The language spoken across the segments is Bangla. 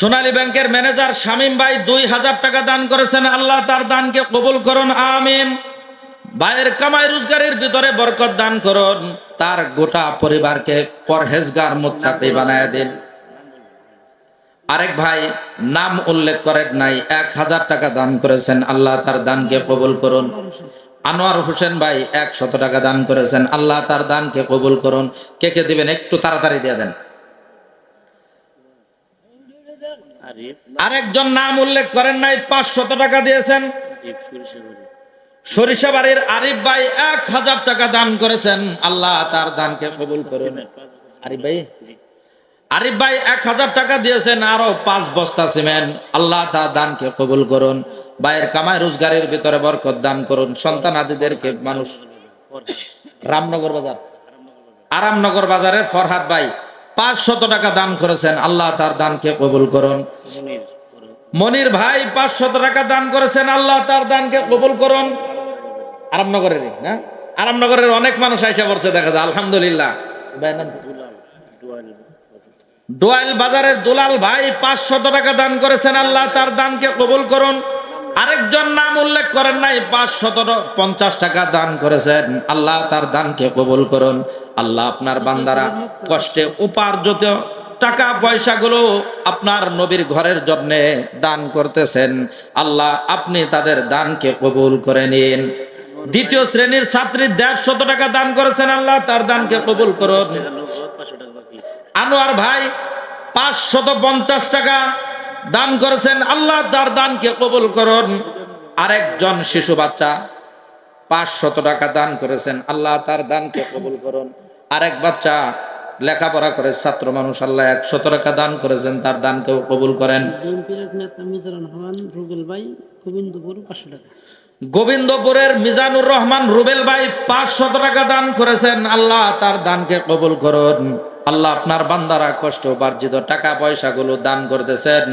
সোনালী ব্যাংকের ম্যানেজার শামীম ভাই দুই হাজার টাকা দান করেছেন। আল্লাহ তার দানকে কবুল করুন, আমিন। ভাইয়ের কামাই রোজগারের ভিতরে বরকত দান করুন, তার গোটা পরিবারকে পরহেজগার মুত্তাকি বানায় দিন। আরেক ভাই নাম উল্লেখ করেন নাই, এক হাজার টাকা দান করেছেন, আল্লাহ তার দানকে কবুল করুন। আনোয়ার হোসেন ভাই একশত টাকা দান করেছেন, আল্লাহ তার দানকে কবুল করুন। কে কে দিবেন একটু তাড়াতাড়ি দিয়ে দেন আরিফ আরেকজন নাম উল্লেখ করেন নাই পাঁচশত টাকা দিয়েছেন। সরিষাবাড়ি সরিষাবাড়ির আরিফ ভাই এক হাজার টাকা দান করেছেন। আল্লাহ তার দানকে কবুল করুন। আরিফ ভাই? আরিফ ভাই এক হাজার টাকা দিয়েছেন আরও পাঁচ বস্তা সিমেন্ট। আল্লাহ তার দানকে কবুল করুন। ভাইয়ের কামাই রোজগারের ভিতরে বরকত দান করুন। সন্তান আদিদেরকে মানুষ রামনগর বাজার। আরামনগর বাজারের ফরহাদ ভাই। পাঁচ শত টাকা দান করেছেন আল্লাহ তার দানকে কবুল করুন। মনির ভাই পাঁচশত টাকা দান করেছেন আল্লাহ তার দানকে কবুল করুন। আরামনগরের না? আরামনগরের অনেক মানুষ আইসা পড়ছে দেখা যায় আলহামদুলিল্লাহ। ডোয়াইল বাজারের দুলাল ভাই পাঁচশত টাকা দান করেছেন আল্লাহ তার দানকে কবুল করুন। আরেকজন নাম উল্লেখ করেন নাই পাঁচশত পঞ্চাশ টাকা দান করেছেন। আল্লাহ তার দানকে কবুল করুন। আল্লাহ আপনার বান্দারা কষ্টে উপার্জিত টাকা পয়সাগুলো আপনার নবীর ঘরের জন্য দান করতেছেন। আল্লাহ আপনি তাদের দানকে কবুল করে নিন। দ্বিতীয় শ্রেণির ছাত্রী দেড়শত টাকা দান করেছেন। আল্লাহ তার দানকে কবুল করুন। আনোয়ার ভাই পাঁচশত পঞ্চাশ টাকা দান করেছেন আল্লাহ তার দানকে কবুল করুন। আরেকজন শিশু বাচ্চা পাঁচশত টাকা দান করেছেন আল্লাহ তার দানকে কবুল করুন। আরেক বাচ্চা লেখাপড়া করে ছাত্র মানুষ আল্লাহ একশত টাকা দান করেছেন তার দানকেও কবুল করেন। বিএনপির মিজানুর রহমান রুবেল ভাই পাঁচশো গোবিন্দপুরের মিজানুর রহমান রুবেল ভাই পাঁচশত টাকা দান করেছেন আল্লাহ তার দানকে কবুল করুন। আল্লাহ আপনার বান্দারা কষ্ট উপার্জিত টাকা পয়সাগুলো দান করতেছেন।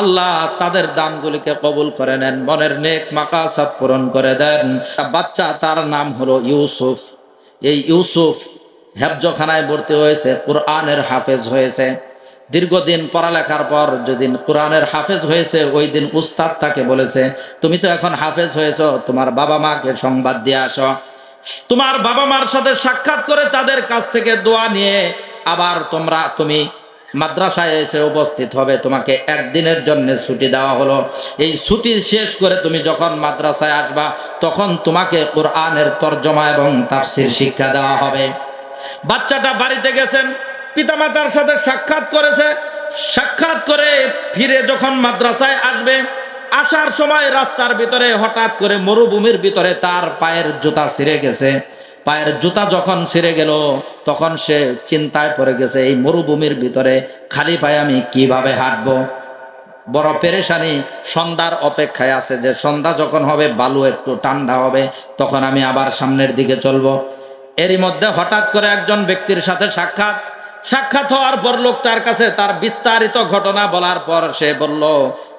আল্লাহ তাদের দানগুলিকে কবুল করে নেন, মনের নেক মাকাসাত পূরণ করে দেন। বাচ্চা, তার নাম হলো ইউসুফ। এই ইউসুফ হেফজখানায় ভর্তি হয়েছে, কোরআনের হাফেজ হয়েছে। দীর্ঘদিন পড়ালেখার পর যেদিন কোরআনের হাফেজ হয়েছে, ওই দিন উস্তাদ তাকে বলেছে, তুমি তো এখন হাফেজ হয়েছ, তোমার বাবা মাকে সংবাদ দিয়ে আসো। তোমার বাবা মার সাথে সাক্ষাৎ করে তাদের কাছ থেকে দোয়া নিয়ে আবার তোমরা তুমি মাদ্রাসায় এসে উপস্থিত হবে, তোমাকে একদিনের জন্য ছুটি দেওয়া হলো। এই ছুটি শেষ করে তুমি যখন মাদ্রাসায় আসবা, তখন তোমাকে কোরআনের তর্জমা এবং তাফসির শিক্ষা দেওয়া হবে। বাচ্চাটা বাড়িতে গেছেন, পিতামাতার সাথে সাক্ষাৎ করেছে। সাক্ষাৎ করে ফিরে যখন মাদ্রাসায় আসবে, আসার সময় রাস্তার ভিতরে হঠাৎ করে মরুভূমির ভিতরে তার পায়ের জুতা ছিঁড়ে গেছে। পায়ের জুতা যখন ছিঁড়ে গেল, তখন সে চিন্তায় পড়ে গেছে, এই মরুভূমির ভিতরে খালি পায়ে আমি কীভাবে হাঁটবো? বড় পেরেশানি, সন্ধ্যার অপেক্ষায় আছে যে সন্ধ্যা যখন হবে, বালু একটু ঠান্ডা হবে, তখন আমি আবার সামনের দিকে চলবো। এরই মধ্যে হঠাৎ করে একজন ব্যক্তির সাথে সাক্ষাৎ সাক্ষাৎ হওয়ার পর লোক তার কাছে তার বিস্তারিত ঘটনা বলার পর সে বলল,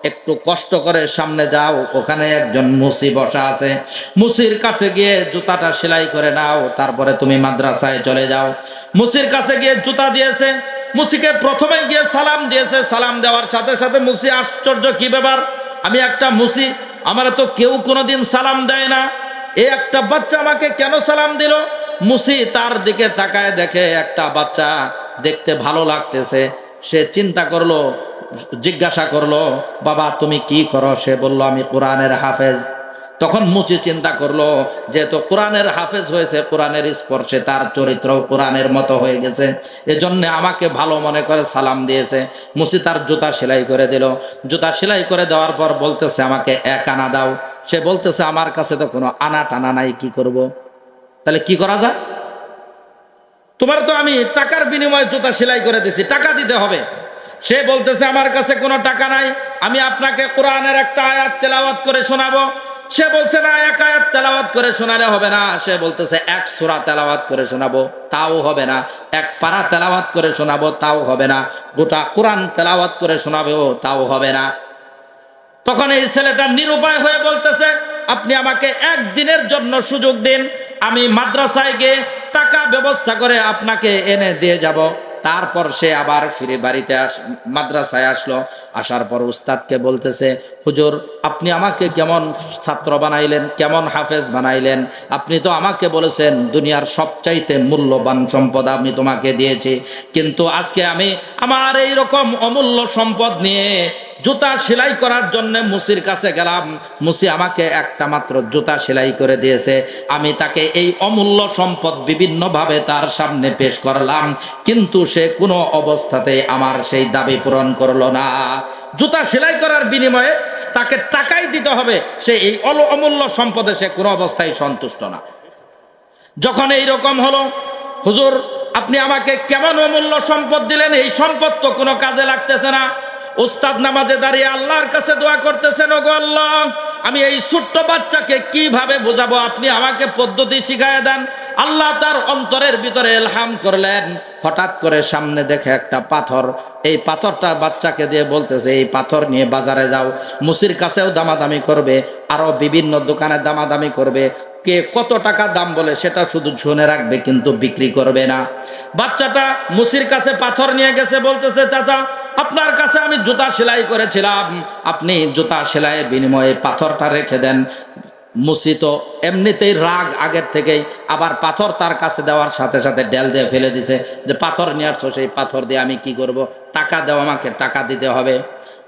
একটু কষ্ট করে সামনে যাও, ওখানে একজন মুসি বসা আছে। মুসির কাছে গিয়ে জুতাটা সেলাই করে নাও, তারপরে তুমি মাদ্রাসায় চলে যাও। মুসির কাছে গিয়ে জুতা দিয়েছে, মুসিকে প্রথমে গিয়ে সালাম দিয়েছে। সালাম দেওয়ার সাথে সাথে মুসি, আশ্চর্য, কি ব্যাপার? আমি একটা মুসি, আমার তো কেউ কোনোদিন সালাম দেয় না। এ একটা বাচ্চা আমাকে কেন সালাম দিল? মুসি তার দিকে তাকায় দেখে একটা বাচ্চা দেখতে ভালো লাগতেছে। সে চিন্তা করল, জিজ্ঞাসা করল, বাবা, তুমি কি করো? সে বলল, আমি কোরআনের হাফেজ। তখন মুচি চিন্তা করল, যেহেতু কোরআনের হাফেজ হয়েছে, কোরআনের স্পর্শে তার চরিত্র কোরআনের মতো হয়ে গেছে। এজন্য আমাকে ভালো মনে করে সালাম দিয়েছে। মুসি তার জুতা সেলাই করে দিল। জুতা সেলাই করে দেওয়ার পর বলতেছে, আমাকে এক আনা দাও। সে বলতেছে, আমার কাছে তো কোনো আনা টানা নাই, কি করব। তাহলে কি করা যায়? তোমার তো আমি টাকার বিনিময়ে জুতা সেলাই করে দিছি, টাকা দিতে হবে। সে বলতেছে, আমার কাছে কোনো টাকা নাই, আমি আপনাকে কোরআনের একটা আয়াত তেলাওয়াত করে শোনাবো। সে বলছে, না, এক আয়াত তেলাওয়াত করে শোনালে হবে না। সে বলতেছে, এক সুরা তেলাওয়াত করে শোনাবো, তাও হবে না। এক পারা তেলাওয়াত করে শোনাবো, তাও হবে না। গোটা কোরআন তেলাওয়াত করে শোনাবেও, তাও হবে না। তখন এই ছেলেটা নিরুপায় হয়ে বলতেছে আপনি আমাকে একদিনের জন্য সুযোগ দিন, আমি মাদ্রাসায় গিয়ে টাকা ব্যবস্থা করে আপনাকে এনে দিয়ে যাব। তারপর সে আবার ফিরে বাড়িতে আস, মাদ্রাসায় আসলো। আসার পর উস্তাদকে বলতেছে, হুজুর, আপনি আমাকে কেমন ছাত্র বানাইলেন, কেমন হাফেজ বানাইলেন? আপনি তো আমাকে বলেছেন, দুনিয়ার সবচাইতে মূল্যবান সম্পদ আমি তোমাকে দিয়েছি। কিন্তু আজকে আমি আমার এই রকম অমূল্য সম্পদ নিয়ে জুতা সেলাই করার জন্য মুসির কাছে গেলাম। মুসি আমাকে একটা মাত্র জুতা সেলাই করে দিয়েছে। আমি তাকে এই অমূল্য সম্পদ বিভিন্নভাবে তার সামনে পেশ করলাম। কিন্তু সে কোনো অবস্থাতে আমার সেই দাবি পূরণ করল না। জুতা সেলাই করার বিনিময়ে তাকে টাকাই দিতে হবে। সে এই অল- অমূল্য সম্পদে সে কোনো অবস্থায় সন্তুষ্ট না। যখন এই রকম হলো, হুজুর, আপনি আমাকে কেমন অমূল্য সম্পদ দিলেন? এই সম্পদ তো কোনো কাজে লাগতেছে না। উস্তাদ নামাজে দাঁড়িয়ে আল্লাহর কাছে দোয়া করতেছেন, ওগো আল্লাহ, আমি এই ছোট্ট বাচ্চাকে কীভাবে বোঝাবো? আপনি আমাকে পদ্ধতি শিখায় দেন। আল্লাহ তার অন্তরের ভিতরে এলহাম করলেন। হঠাৎ করে সামনে দেখে একটা পাথর। এই পাথরটা বাচ্চাকে দিয়ে বলতেছে, এই পাথর নিয়ে বাজারে যাও। মুসির কাছেও দামাদামি করবে, আরও বিভিন্ন দোকানে দামাদামি করবে। কে কত টাকা দাম বলে সেটা শুধু শুনে রাখবে, কিন্তু বিক্রি করবে না। বাচ্চাটা মুসির কাছে পাথর নিয়ে গেছে, বলতেছে, চাচা, আপনার কাছে আমি জুতা সেলাই করেছিলাম। আপনি জুতা সেলাইয়ের বিনিময়ে পাথরটা রেখে দেন। মুসি তো এমনিতেই রাগ আগের থেকেই, আবার পাথর তার কাছে দেওয়ার সাথে সাথে ডেল দিয়ে ফেলে দিছে, যে পাথর নিয়ে আসছো, সেই পাথর দিয়ে আমি কি করব? টাকা দেওয়া আমাকে, টাকা দিতে হবে।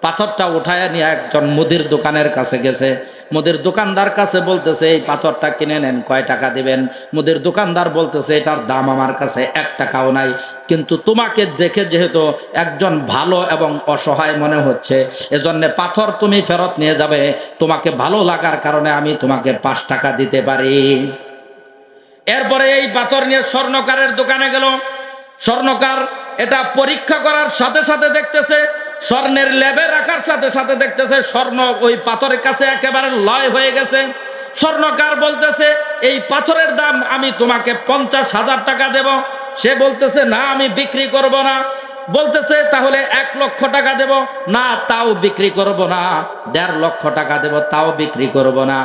পাথরটা উঠায় নিয়ে একজন মুদির দোকানের কাছে গেছে। মুদির দোকানদার কাছে বলতেছে, এই পাথরটা কিনে নেন, কয় টাকা দিবেন? মুদির দোকানদার বলতেছে, এটার দাম আমার কাছে এক টাকাও নাই। কিন্তু তোমাকে দেখে যেহেতু একজন ভালো এবং অসহায় মনে হচ্ছে, এজন্য পাথর তুমি ফেরত নিয়ে যাবে। তোমাকে ভালো লাগার কারণে আমি তোমাকে পাঁচ টাকা দিতে পারি। এরপরে এই পাথর নিয়ে স্বর্ণকারের দোকানে গেল। স্বর্ণকার এটা পরীক্ষা করার সাথে সাথে দেখতেছে স্বর্ণের ল্যাবে রাখার সাথে সাথে দেখতেছে স্বর্ণ ওই পাথরের কাছে একেবারে লয় হয়ে গেছে। স্বর্ণকার বলতেছে, এই পাথরের দাম আমি তোমাকে পঞ্চাশ হাজার টাকা দেব। সে বলতেছে, না, আমি বিক্রি করব না। বলতেছে, তাহলে এক লক্ষ টাকা দেব। না, তাও বিক্রি করব না। দেড় লক্ষ টাকা দেব, তাও বিক্রি করব না।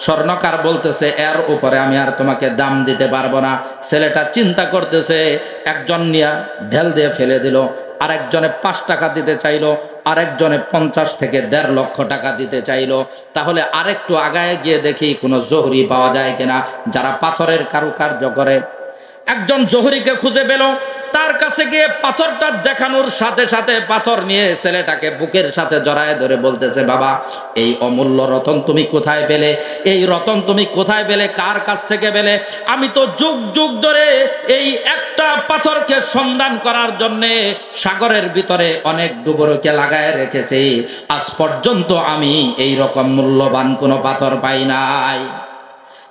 স্বর্ণকার বলতেছে, এর উপরে আমি আর তোমাকে দাম দিতে পারব না। ছেলেটা চিন্তা করতেছে, একজন নিয়া ঢেল দিয়ে ফেলে দিল, আরেকজনে পাঁচ টাকা দিতে চাইলো, আরেকজনে পঞ্চাশ থেকে দেড় লক্ষ টাকা দিতে চাইলো। তাহলে আরেকটু আগায় গিয়ে দেখি কোনো জহরি পাওয়া যায় কিনা, যারা পাথরের কারুকার্য করে। একজন জহরিকে খুঁজে পেল। তার কাছে গিয়ে পাথরটা দেখানোর সাথে সাথে পাথর নিয়ে ছেলেটাকে বুকের সাথে জড়ায় ধরে বলতেছে, বাবা, এই অমূল্য রতন তুমি কোথায় পেলে? এই রতন তুমি কোথায় পেলে? কার কাছ থেকে পেলে? আমি তো যুগ যুগ ধরে এই একটা পাথরকে সন্ধান করার জন্যে সাগরের ভিতরে অনেক ডুবরকে লাগায় রেখেছি। আজ পর্যন্ত আমি এই রকম মূল্যবান কোনো পাথর পাই নাই।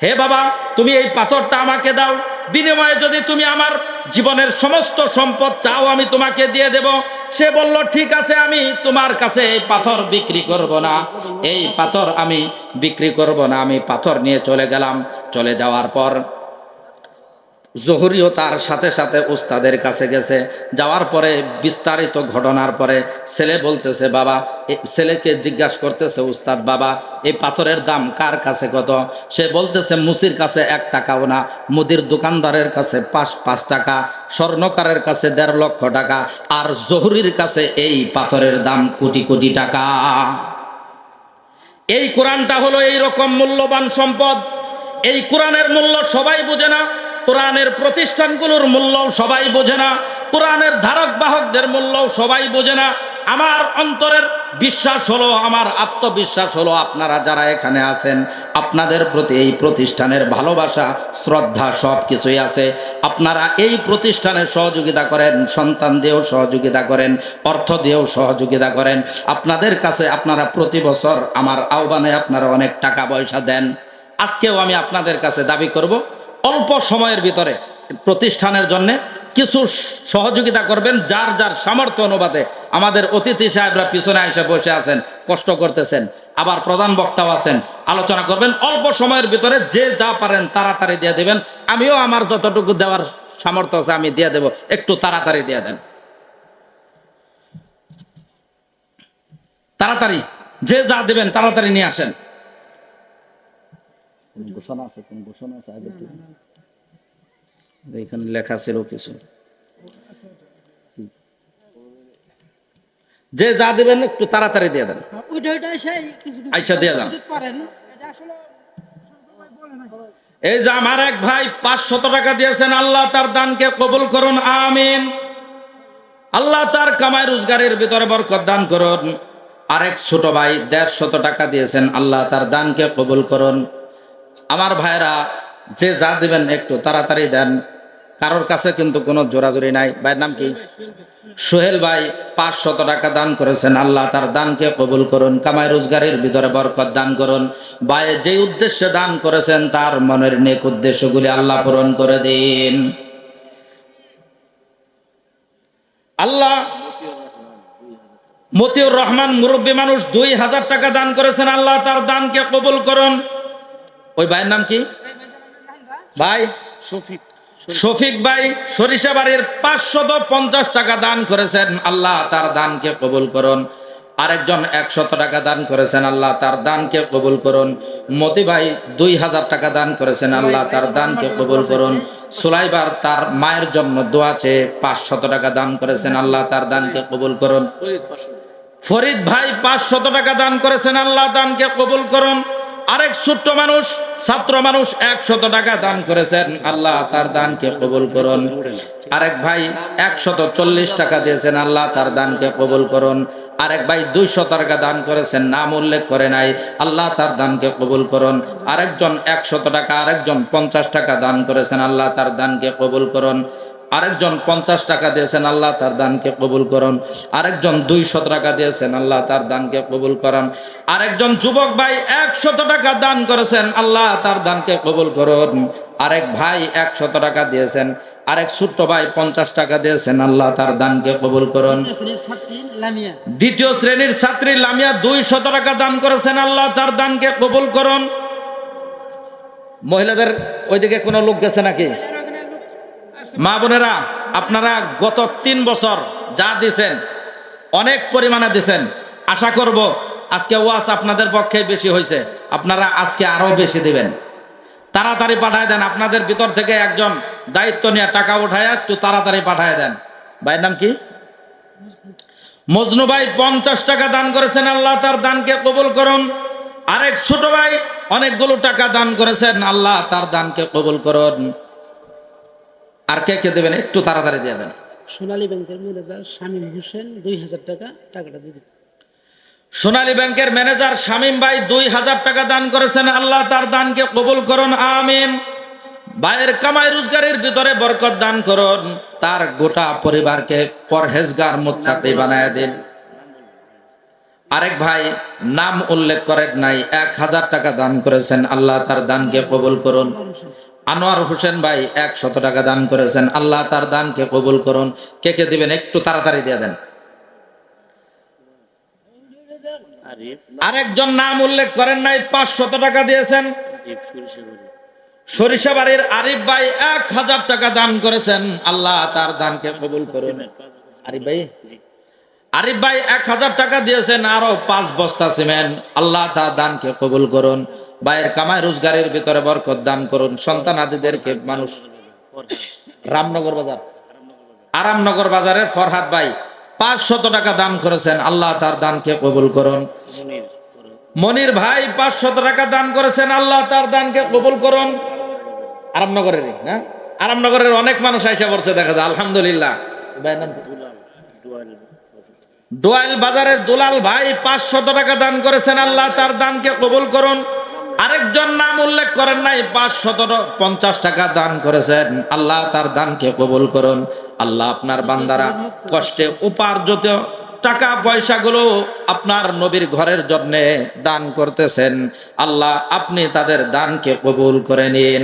হে বাবা, তুমি এই পাথরটা আমাকে দাও। বিনিময়ে যদি তুমি আমার জীবনের সমস্ত সম্পদ চাও, আমি তোমাকে দিয়ে দেব। সে বলল, ঠিক আছে, আমি তোমার কাছে এই পাথর বিক্রি করব না। এই পাথর আমি বিক্রি করব না। আমি পাথর নিয়ে চলে গেলাম। চলে যাওয়ার পর জহুরিও তার সাথে সাথে ওস্তাদের কাছে গেছে। যাওয়ার পরে বিস্তারিত ঘটনার পরে ছেলে বলতেছে, বাবা ছেলেকে জিজ্ঞাসা করতেছে উস্তাদ, বাবা, এই পাথরের দাম কার কাছে কত? সে বলতেছে, মুসির কাছে এক টাকাও না, মুদির দোকানদারের কাছে পাঁচ পাঁচ টাকা, স্বর্ণকারের কাছে দেড় লক্ষ টাকা, আর জহুরির কাছে এই পাথরের দাম কোটি কোটি টাকা। এই কোরআনটা হলো এই রকম মূল্যবান সম্পদ। এই কোরআনের মূল্য সবাই বোঝে না। কোরআনের প্রতিষ্ঠানগুলোর মূল্য সবাই বোঝে না, কোরআনের ধারক বাহকদের মূল্য সবাই বোঝে না। আমার অন্তরের বিশ্বাস হলো, আমার আত্মবিশ্বাস হলো আপনারা যারা এখানে আছেন, আপনাদের প্রতি এই প্রতিষ্ঠানের ভালোবাসা, শ্রদ্ধা সব কিছুই আছে। আপনারা এই প্রতিষ্ঠানে সহযোগিতা করেন, সন্তান দিয়েও সহযোগিতা করেন, অর্থ দিয়েও সহযোগিতা করেন। আপনাদের কাছে আপনারা প্রতি বছর আমার আহ্বানে আপনারা অনেক টাকা পয়সা দেন। আজকেও আমি আপনাদের কাছে দাবি করব অল্প সময়ের ভিতরে প্রতিষ্ঠানের জন্য কিছু সহযোগিতা করবেন, যার যার সামর্থ্য অনুপাতে আমাদের অতিথি সাহেবরা পিছনে এসে বসে আছেন, কষ্ট করতেছেন, আবার প্রধান বক্তাও আছেন, আলোচনা করবেন, অল্প সময়ের ভিতরে যে যা পারেন তাড়াতাড়ি দিয়ে দেবেন, আমিও আমার যতটুকু দেওয়ার সামর্থ্য আছে আমি দিয়ে দেব, একটু তাড়াতাড়ি দিয়ে দেন। তাড়াতাড়ি, যে যা দেবেন তাড়াতাড়ি নিয়ে আসেন। ঘোষণা আছে কোন ঘোষণা আছে আগে থেকে? এখানে লেখা ছিল কিছু। যে যা দিবেন একটু তাড়াতাড়ি দিয়ে দেন। আচ্ছা, দিয়ে যান। যদি পারেন এটা আসলে বলে না এই যে আমার এক ভাই পাঁচশত টাকা দিয়েছেন আল্লাহ তার দানকে কবুল করুন আমিন। আল্লাহ তার কামাই রোজগারের ভিতরে বরকত দান করুন। আরেক ছোট ভাই দেড়শত টাকা দিয়েছেন আল্লাহ তার দানকে কবুল করুন। আমার ভাইরা যে যা দিবেন একটু তাড়াতাড়ি দেন। কারোর কাছে কিন্তু কোনো জোরাজুরি নাই। ভাইয়ের নাম কি? সোহেল ভাই পাঁচশত টাকা দান করেছেন। আল্লাহ তার দানকে কবুল করুন, কামাই রোজগারের ভিতরে বরকত দান করুন। ভাই যে উদ্দেশ্যে দান করেছেন, তার মনের নেক উদ্দেশ্যগুলি আল্লাহ পূরণ করে দিন। আল্লাহ মতিউর রহমান মুরব্বী মানুষ দুই হাজার টাকা দান করেছেন। আল্লাহ তার দানকে কবুল করুন। ওই ভাইয়ের নাম কি? ভাই? শফিক। শফিক ভাই সরিষা বাড়ির পাঁচশত পঞ্চাশ টাকা দান করেছেন। আল্লাহ তার দানকে কবুল করুন। আরেকজন একশত টাকা দান করেছেন। আল্লাহ তার দানকে কবুল করুন। মতি ভাই দুই হাজার টাকা দান করেছেন। আল্লাহ তার দানকে কবুল করুন। সুলাইবার তার মায়ের জন্য দোয়া চেয়ে পাঁচশত টাকা দান করেছেন। আল্লাহ তার দানকে কবুল করুন। ফরিদ ফরিদ ভাই পাঁচশত টাকা দান করেছেন। আল্লাহ দানকে কবুল করুন। আরেক ছোট্ট মানুষ, ছাত্র মানুষ একশত টাকা দান করেছেন। আল্লাহ তার দানকে কবুল করুন। আরেক ভাই একশত চল্লিশ টাকা দিয়েছেন, আল্লাহ তার দানকে কবুল করুন। আরেক ভাই দুইশত টাকা দান করেছেন, নাম উল্লেখ করে নাই, আল্লাহ তার দানকে কবুল করুন। আরেকজন একশত টাকা, আরেকজন পঞ্চাশ টাকা দান করেছেন, আল্লাহ তার দানকে কবুল করুন। আরেকজন পঞ্চাশ টাকা দিয়েছেন আল্লাহ তার দানকে কবুল করুন। আরেকজন দুইশত টাকা দিয়েছেন আল্লাহ তার দানকে কবুল করান। আরেকজন যুবক ভাই একশত টাকা দান করেছেন আল্লাহ তার দানকে কবুল করুন। আরেক ভাই একশত টাকা দিয়েছেন আরেক ছোট্ট ভাই পঞ্চাশ টাকা দিয়েছেন আল্লাহ তার দানকে কবুল করুন। দ্বিতীয় শ্রেণির ছাত্রী লামিয়া। দ্বিতীয় শ্রেণির ছাত্রী লামিয়া দুই শত টাকা দান করেছেন আল্লাহ তার দানকে কবুল করুন। মহিলাদের ওইদিকে কোনো লোক গেছে নাকি? মা বোনেরা, আপনারা গত তিন বছর যা দিছেন, অনেক পরিমাণে দিছেন। আশা করব আজকে ওয়াজ আপনাদের পক্ষে বেশি হয়েছে। আপনারা আজকে আরও বেশি দিবেন। তাড়াতাড়ি পাঠায় দেন, আপনাদের ভিতর থেকে একজন দায়িত্ব নিয়ে টাকা উঠায় একটু তাড়াতাড়ি পাঠায় দেন। ভাইয়ের নাম কি? মজনু ভাই পঞ্চাশ টাকা দান করেছেন, আল্লাহ তার দানকে কবুল করুন। আরেক ছোট ভাই অনেকগুলো টাকা দান করেছেন, আল্লাহ তার দানকে কবুল করুন। আর কে কে দেবেন? একটু তাড়াতাড়ি দিয়ে দেন। সোনালী ব্যাংকের ম্যানেজার শামীম হোসেন দুই হাজার টাকা টাকাটা দিবে সোনালী ব্যাংকের ম্যানেজার শামীম ভাই দুই হাজার টাকা দান করেছেন। আল্লাহ তার দানকে কবুল করুন আমিন। ভাইয়ের কামাই রোজগারের ভিতরে বরকত দান করুন। তার গোটা পরিবারকে পরহেজগার মুত্তাকি বানায় দিন। আরেক ভাই নাম উল্লেখ করেন নাই এক হাজার টাকা দান করেছেন। আল্লাহ তার দানকে কবুল করুন। আনোয়ার হোসেন ভাই একশত টাকা দান করেছেন। আল্লাহ তার দানকে কবুল করুন। কে কে দিবেন? একটু তাড়াতাড়ি দিয়ে দেন। আরেকজন নাম উল্লেখ করেন নাই, পাঁচশত টাকা দিয়েছেন। সরিষা বাড়ির আরিফ ভাই এক হাজার টাকা দান করেছেন। আল্লাহ তার দানকে কবুল করুন। আরিফ ভাই? আরিফ ভাই এক হাজার টাকা দিয়েছেন, আরও পাঁচ বস্তা সিমেন্ট। আল্লাহ তার দানকে কবুল করুন। ভাইয়ের কামাই রোজগারের ভিতরে বরকত দান করুন। সন্তান আদিদেরকে মানুষ রামনগর বাজার। আরামনগর বাজারের ফরহাদ ভাই পাঁচশত টাকা দান করেছেন। আল্লাহ তার দানকে কবুল করুন। মনির ভাই পাঁচশত টাকা দান করেছেন। আল্লাহ তার দানকে কবুল করুন। আরামনগরের না আরামনগরের অনেক মানুষ আইসা পড়ছে, দেখা যায়। আলহামদুলিল্লাহ। দোয়াইল বাজারের দুলাল ভাই পাঁচশত টাকা দান করেছেন। আল্লাহ তার দানকে কবুল করুন। আরেকজন নাম উল্লেখ করেন নাই পাঁচশত পঞ্চাশ টাকা দান করেছেন। আল্লাহ তার দানকে কবুল করুন। আল্লাহ আপনার বান্দারা কষ্টে উপার্জিত টাকা পয়সাগুলো আপনার নবীর ঘরের জন্য দান করতেছেন। আল্লাহ আপনি তাদের দানকে কবুল করে নিন।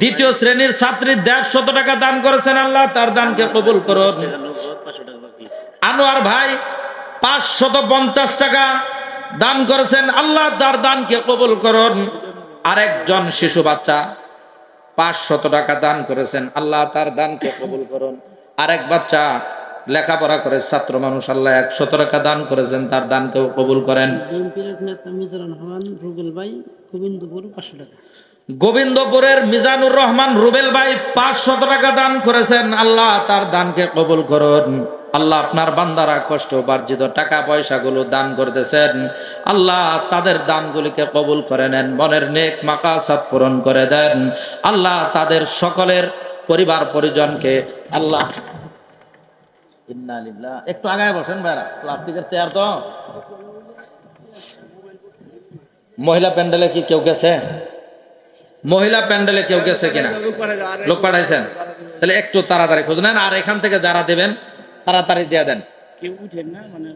দ্বিতীয় শ্রেণির ছাত্রী দেড়শত টাকা দান করেছেন। আল্লাহ তার দানকে কবুল করুন। আনোয়ার ভাই পাঁচশত পঞ্চাশ টাকা দান করেছেন, আল্লাহ তার দানকে কবুল করুন। আরেকজন শিশু বাচ্চা পাঁচশত টাকা দান করেছেন, আল্লাহ তার দানকে কবুল করুন। আরেক বাচ্চা লেখাপড়া করে ছাত্র মানুষ, আল্লাহ একশত টাকা দান করেছেন, তার দানকেও কবুল করেন। গোবিন্দপুরের মিজানুর রহমান রুবেল ভাই পাঁচশত টাকা দান করেছেন, আল্লাহ তার দানকে কবুল করুন। আল্লাহ আপনার বান্দারা কষ্ট উপার্জিত টাকা পয়সাগুলো দান করতেছেন। আল্লাহ তাদের দানগুলিকে কবুল করে নেন, মনের নেক মাকাসাত পূরণ করে দেন। আল্লাহ তাদের সকলের পরিবার পরিজনকে আল্লাহ একটু আগায় বসেন ভাইরা, প্লাস্টিকের চেয়ার তো। মহিলা প্যান্ডেলে কি কেউ গেছে? মহিলা প্যান্ডেলে কেউ গেছে কিনা? লোক পাঠাইছেন। তাহলে একটু তাড়াতাড়ি খোঁজ নেন, আর এখান থেকে যারা দেবেন তাড়াতাড়ি দিয়ে দেন। মানে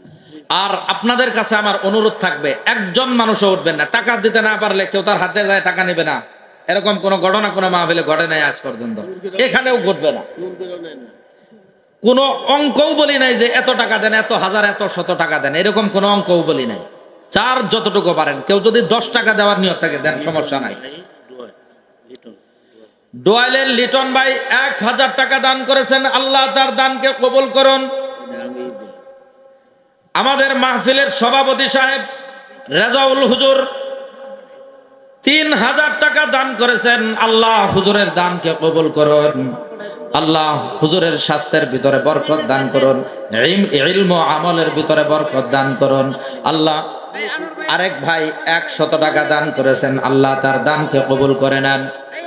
আর আপনাদের কাছে আমার অনুরোধ থাকবে একজন মানুষও উঠবেন না। টাকা দিতে না পারলে কেউ তার হাতে যায় টাকা নেবে না। এরকম কোনো ঘটনা কোনো মাহফিলে ঘটে নাই আজ পর্যন্ত। এখানেও ঘটবে না। কোনো অঙ্কও বলি নাই যে এত টাকা দেন এত হাজার এত শত টাকা দেন। এরকম কোনো অঙ্কও বলি নাই। চার যতটুকু পারেন। কেউ যদি দশ টাকা দেওয়ার নিয়ত থাকে দেন সমস্যা নাই। ডোয়ালের লিটন ভাই এক হাজার টাকা দান করেছেন, আল্লাহ তার দানকে কবুল করুন। আমাদের মাহফিলের সভাপতি সাহেব রেজাউল হুজুর তিন হাজার টাকা দান করেছেন, আল্লাহ হুজুরের দানকে কবুল করুন। আল্লাহ হুজুরের স্বাস্থ্যের ভিতরে বরকত দান করুন আমলের ভিতরে বরকত দান করুন। আল্লাহ আরেক ভাই একশত টাকা দান করেছেন আল্লাহ তার দানকে কবুল করে নেন।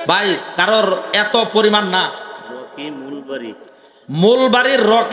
ভাই কারোর এত পরিমাণ না। মূল বাড়ির রকি